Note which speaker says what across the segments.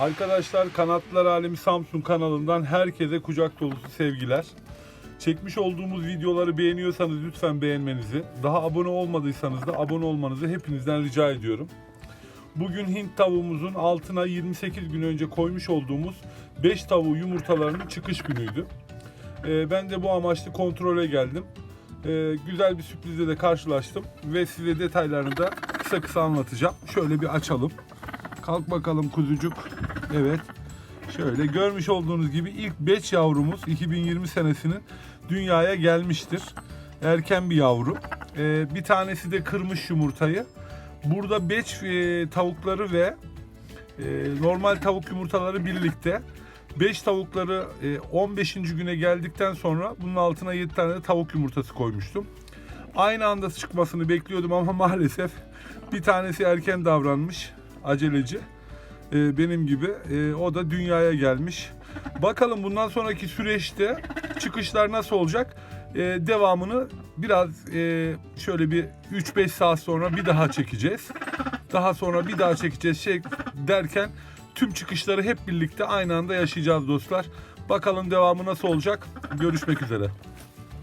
Speaker 1: Arkadaşlar Kanatlar Alemi Samsun kanalından herkese kucak dolusu sevgiler. Çekmiş olduğumuz videoları beğeniyorsanız lütfen beğenmenizi, daha abone olmadıysanız da abone olmanızı hepinizden rica ediyorum. Bugün Hint tavuğumuzun altına 28 gün önce koymuş olduğumuz 5 tavuğu yumurtalarının çıkış günüydü. Ee, ben de bu amaçlı kontrole geldim. Ee, güzel bir sürprizle de karşılaştım ve size detaylarını da kısa kısa anlatacağım. Şöyle bir açalım. Kalk bakalım kuzucuk. Evet. Şöyle görmüş olduğunuz gibi ilk 5 yavrumuz 2020 senesinin dünyaya gelmiştir. Erken bir yavru. Ee, bir tanesi de kırmış yumurtayı. Burada beç e, tavukları ve e, normal tavuk yumurtaları birlikte 5 tavukları e, 15. güne geldikten sonra bunun altına 7 tane de tavuk yumurtası koymuştum. Aynı anda çıkmasını bekliyordum ama maalesef bir tanesi erken davranmış, aceleci. E, benim gibi. E, o da dünyaya gelmiş. Bakalım bundan sonraki süreçte çıkışlar nasıl olacak? E, devamını biraz e, şöyle bir 3-5 saat sonra bir daha çekeceğiz. Daha sonra bir daha çekeceğiz şey derken tüm çıkışları hep birlikte aynı anda yaşayacağız dostlar. Bakalım devamı nasıl olacak? Görüşmek üzere.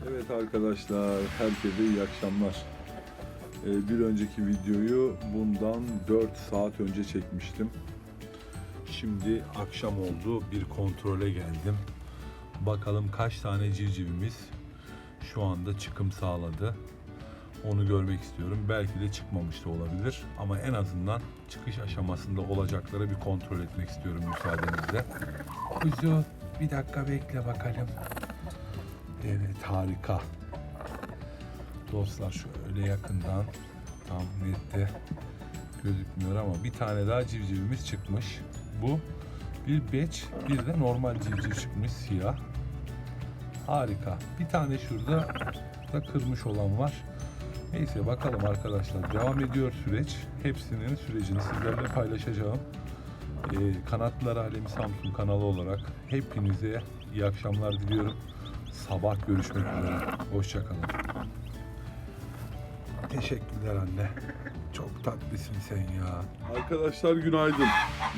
Speaker 1: Evet arkadaşlar, herkese iyi akşamlar. Ee, bir önceki videoyu bundan 4 saat önce çekmiştim. Şimdi akşam oldu, bir kontrole geldim. Bakalım kaç tane civcivimiz şu anda çıkım sağladı. Onu görmek istiyorum. Belki de çıkmamış da olabilir. Ama en azından çıkış aşamasında olacakları bir kontrol etmek istiyorum müsaadenizle. Kuzu bir dakika bekle bakalım. Evet harika. Dostlar şöyle yakından tam nette gözükmüyor ama bir tane daha civcivimiz çıkmış. Bu bir beç bir de normal civciv çıkmış siyah. Harika. Bir tane şurada da kırmış olan var. Neyse bakalım arkadaşlar. Devam ediyor süreç. Hepsinin sürecini sizlerle paylaşacağım. Ee, Kanatlar Alemi Samsun kanalı olarak hepinize iyi akşamlar diliyorum. Sabah görüşmek üzere. Hoşçakalın. Teşekkürler anne. Çok tatlısın sen ya. Arkadaşlar günaydın.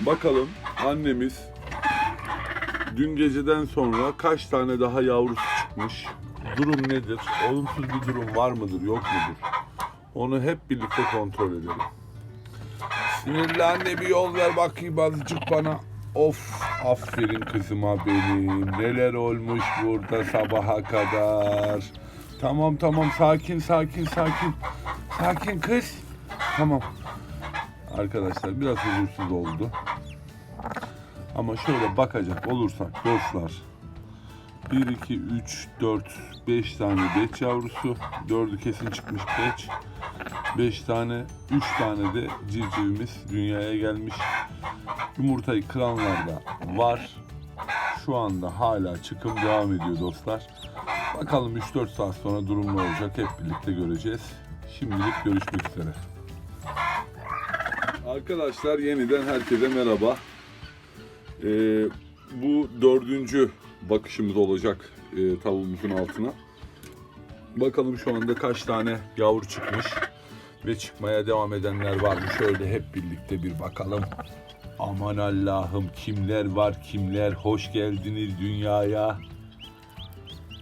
Speaker 1: Bakalım annemiz dün geceden sonra kaç tane daha yavrusu çıkmış? Durum nedir? Olumsuz bir durum var mıdır, yok mudur? Onu hep birlikte kontrol edelim. Sinirli anne bir yol ver bakayım azıcık bana. Of aferin kızıma benim. Neler olmuş burada sabaha kadar. Tamam tamam sakin sakin sakin. Sakin kız. Tamam. Arkadaşlar biraz huzursuz oldu. Ama şöyle bakacak olursak dostlar. 1, 2, 3, 4, 5 tane beç yavrusu. 4'ü kesin çıkmış beç. 5 tane, 3 tane de civcivimiz dünyaya gelmiş. Yumurtayı kıranlar da var. Şu anda hala çıkım devam ediyor dostlar. Bakalım 3-4 saat sonra durum ne olacak hep birlikte göreceğiz. Şimdilik görüşmek üzere. Arkadaşlar yeniden herkese merhaba. Ee, bu dördüncü bakışımız olacak e, tavuğumuzun altına. Bakalım şu anda kaç tane yavru çıkmış ve çıkmaya devam edenler var mı? Şöyle hep birlikte bir bakalım. Aman Allah'ım kimler var kimler hoş geldiniz dünyaya.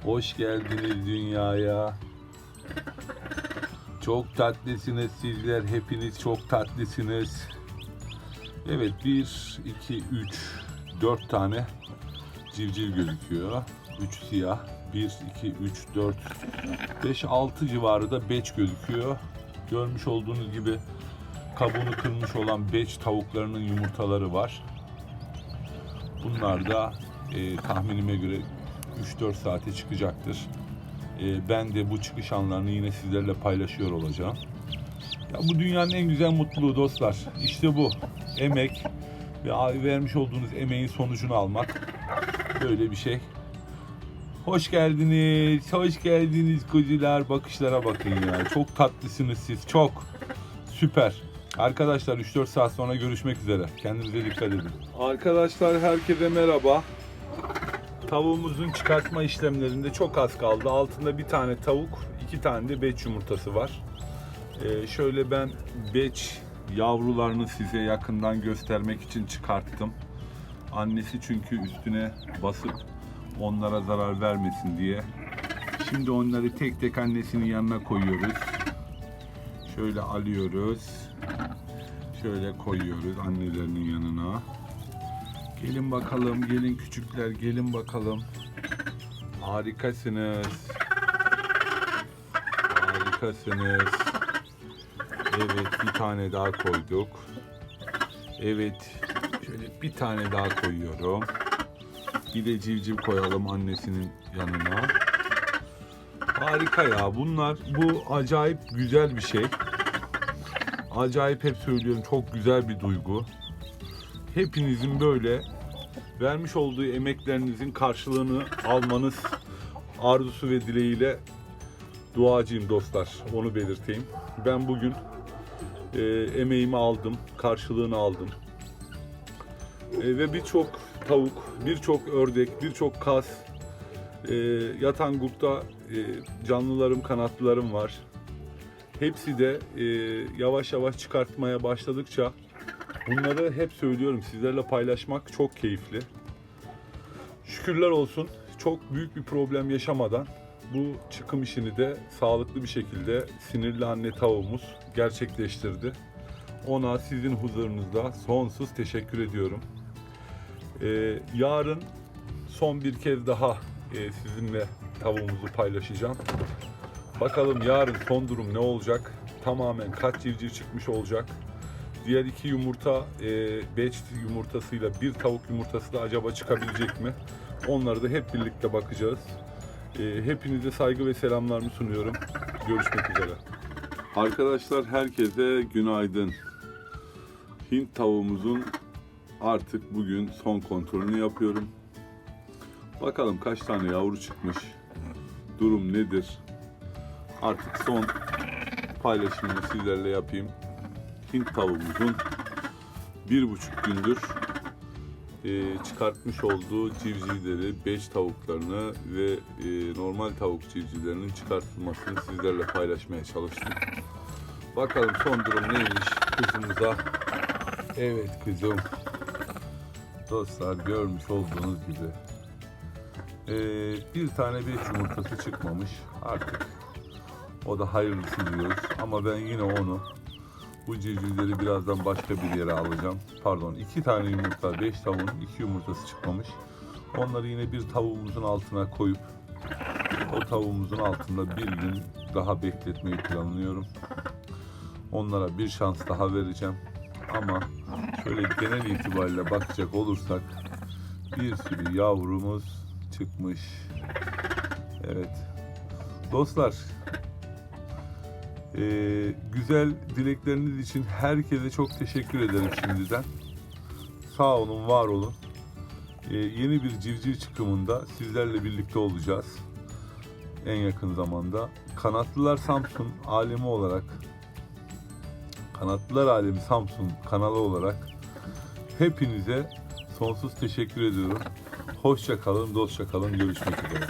Speaker 1: Hoş geldiniz dünyaya. Çok tatlısınız sizler hepiniz çok tatlısınız. Evet 1, 2, 3, 4 tane civciv gözüküyor. 3 siyah. 1, 2, 3, 4, 5, 6 civarı da beç gözüküyor. Görmüş olduğunuz gibi kabuğunu kırmış olan beç tavuklarının yumurtaları var. Bunlar da e, tahminime göre 3-4 saate çıkacaktır. E, ben de bu çıkış anlarını yine sizlerle paylaşıyor olacağım. Ya bu dünyanın en güzel mutluluğu dostlar. İşte bu. Emek ve vermiş olduğunuz emeğin sonucunu almak. Böyle bir şey. Hoş geldiniz. Hoş geldiniz kuzular. Bakışlara bakın ya. Çok tatlısınız siz. Çok. Süper. Arkadaşlar 3-4 saat sonra görüşmek üzere. Kendinize dikkat edin. Arkadaşlar herkese merhaba. Tavuğumuzun çıkartma işlemlerinde çok az kaldı. Altında bir tane tavuk, iki tane de beç yumurtası var. Ee, şöyle ben beç yavrularını size yakından göstermek için çıkarttım. Annesi çünkü üstüne basıp onlara zarar vermesin diye. Şimdi onları tek tek annesinin yanına koyuyoruz. Şöyle alıyoruz. Şöyle koyuyoruz annelerinin yanına. Gelin bakalım, gelin küçükler, gelin bakalım. Harikasınız. Harikasınız. Evet, bir tane daha koyduk. Evet, şöyle bir tane daha koyuyorum. Bir de civciv koyalım annesinin yanına. Harika ya. Bunlar bu acayip güzel bir şey. Acayip hep söylüyorum çok güzel bir duygu. Hepinizin böyle vermiş olduğu emeklerinizin karşılığını almanız arzusu ve dileğiyle duacıyım dostlar. Onu belirteyim. Ben bugün e, emeğimi aldım, karşılığını aldım. E, ve birçok tavuk, birçok ördek, birçok kas, e, yatan gurtta e, canlılarım, kanatlılarım var. Hepsi de e, yavaş yavaş çıkartmaya başladıkça bunları hep söylüyorum sizlerle paylaşmak çok keyifli. Şükürler olsun çok büyük bir problem yaşamadan bu çıkım işini de sağlıklı bir şekilde sinirli anne tavuğumuz gerçekleştirdi. Ona sizin huzurunuzda sonsuz teşekkür ediyorum. Ee, yarın son bir kez daha e, sizinle tavuğumuzu paylaşacağım. Bakalım yarın son durum ne olacak? Tamamen kaç civciv çıkmış olacak? Diğer iki yumurta, e, beş yumurtasıyla bir tavuk yumurtası da acaba çıkabilecek mi? Onları da hep birlikte bakacağız. E, hepinize saygı ve selamlarımı sunuyorum. Görüşmek üzere. Arkadaşlar herkese günaydın. Hint tavuğumuzun artık bugün son kontrolünü yapıyorum. Bakalım kaç tane yavru çıkmış. Durum nedir? Artık son paylaşımını sizlerle yapayım. Hint tavuğumuzun bir buçuk gündür e, çıkartmış olduğu civcivleri, beş tavuklarını ve e, normal tavuk civcivlerinin çıkartılmasını sizlerle paylaşmaya çalıştım. Bakalım son durum neymiş kızımıza. Evet kızım. Dostlar görmüş olduğunuz gibi e, bir tane beş yumurtası çıkmamış. Artık o da hayırlısı diyoruz. Ama ben yine onu bu civcivleri birazdan başka bir yere alacağım. Pardon iki tane yumurta, beş tavuğun iki yumurtası çıkmamış. Onları yine bir tavuğumuzun altına koyup o tavuğumuzun altında bir gün daha bekletmeyi planlıyorum. Onlara bir şans daha vereceğim. Ama şöyle genel itibariyle bakacak olursak bir sürü yavrumuz çıkmış. Evet. Dostlar ee, güzel dilekleriniz için herkese çok teşekkür ederim şimdiden. Sağ olun, var olun. Ee, yeni bir civciv çıkımında sizlerle birlikte olacağız. En yakın zamanda. Kanatlılar Samsun alemi olarak Kanatlılar Alemi Samsun kanalı olarak hepinize sonsuz teşekkür ediyorum. Hoşça kalın, dostça kalın. Görüşmek üzere.